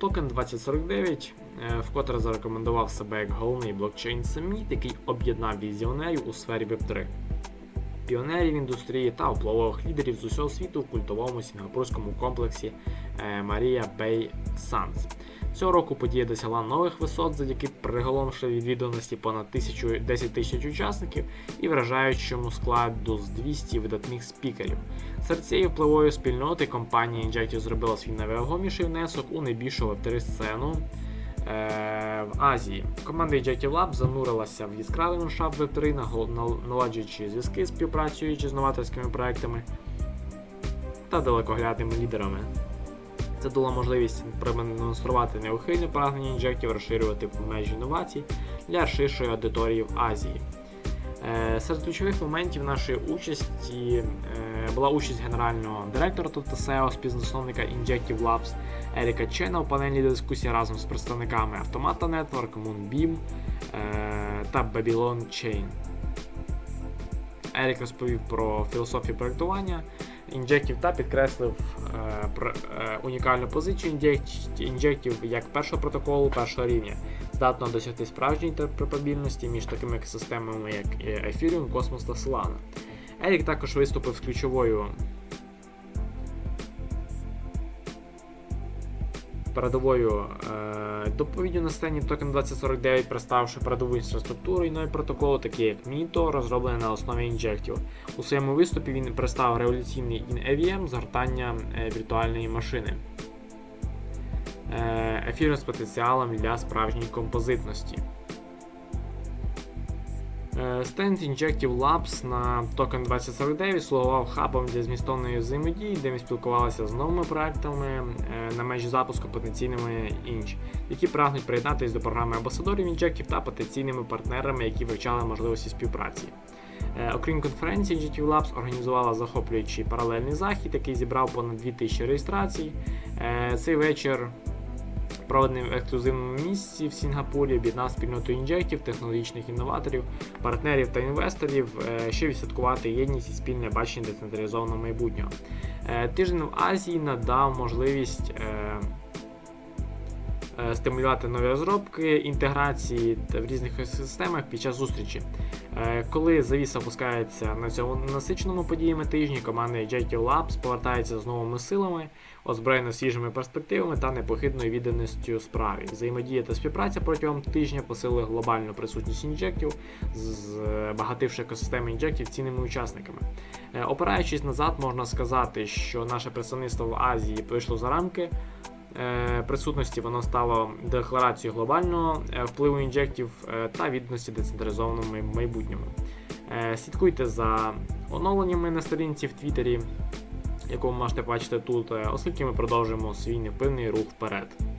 Токен 2049 е, вкотре зарекомендував себе як головний блокчейн саміт, який об'єднав візіонерів у сфері Web3. Піонерів індустрії та впливових лідерів з усього світу в культовому сінгапурському комплексі е, Марія Бей Санс. Цього року подія досягла нових висот завдяки приголомшливій відвідуваності понад 10 тисяч учасників і вражаючому складу з 200 видатних спікерів. Серед цієї впливової спільноти компанія Injective зробила свій найвагоміший внесок у найбільшу веб сцену в Азії. Команда Injective Lab занурилася в яскравий ландшафт Web3, наладжуючи зв'язки, співпрацюючи з новаторськими проектами та далекоглядними лідерами. Це дало можливість продемонструвати неухильне прагнення інжектів розширювати межі інновацій для ширшої аудиторії в Азії. Е, Серед ключових моментів нашої участі е, була участь генерального директора, тобто SEO, співзасновника Injective Labs Еріка Чена у панелі дискусії разом з представниками Automata Network, Moonbeam е, та Babylon Chain. Ерік розповів про філософію проектування інжектів та підкреслив е, про, е, унікальну позицію інжект- інжектів як першого протоколу першого рівня, здатного досягти справжньої інтерпропабільності між такими екосистемами, як е, Ethereum, Cosmos та Solana. Ерік також виступив з ключовою передовою е, доповіддю на сцені токен 2049, представивши передову інфраструктуру і нові протоколи, такі як Mito, розроблені на основі інжектів. У своєму виступі він представив революційний InEVM згортання е, віртуальної машини. Е, Ефір з потенціалом для справжньої композитності. Стенд Injective Labs на Token 2049 слугував хабом для змістовної взаємодії, де ми спілкувалися з новими проектами е, на межі запуску потенційними інч, які прагнуть приєднатися до програми амбасадорів Injective та потенційними партнерами, які вивчали можливості співпраці. Е, Окрім конференції, Injective Labs організувала захоплюючий паралельний захід, який зібрав понад 2000 реєстрацій. Е, Цей вечір проведений в ексклюзивному місці в Сінгапурі, об'єднав спільноту інжектів, технологічних інноваторів, партнерів та інвесторів, е, щоб відсвяткувати єдність і спільне бачення децентралізованого майбутнього. Е, Тиждень в Азії надав можливість е, стимулювати нові розробки, інтеграції в різних системах під час зустрічі. Е, Коли завіса опускається на цьому насиченому подіями тижні, команда Agile Labs повертається з новими силами, озброєна свіжими перспективами та непохитною відданістю справі. Взаємодія та співпраця протягом тижня посилили глобальну присутність інжектів, збагативши екосистеми інжектів цінними учасниками. Е, Опираючись назад, можна сказати, що наше представництво в Азії вийшло за рамки. Е, Присутності воно стало декларацією глобального е, впливу інжектів е, та відданості децентралізованому майбутньому. Слідкуйте за оновленнями на сторінці в Твіттері, яку ви можете бачити тут, оскільки ми продовжуємо свій невпинний рух вперед.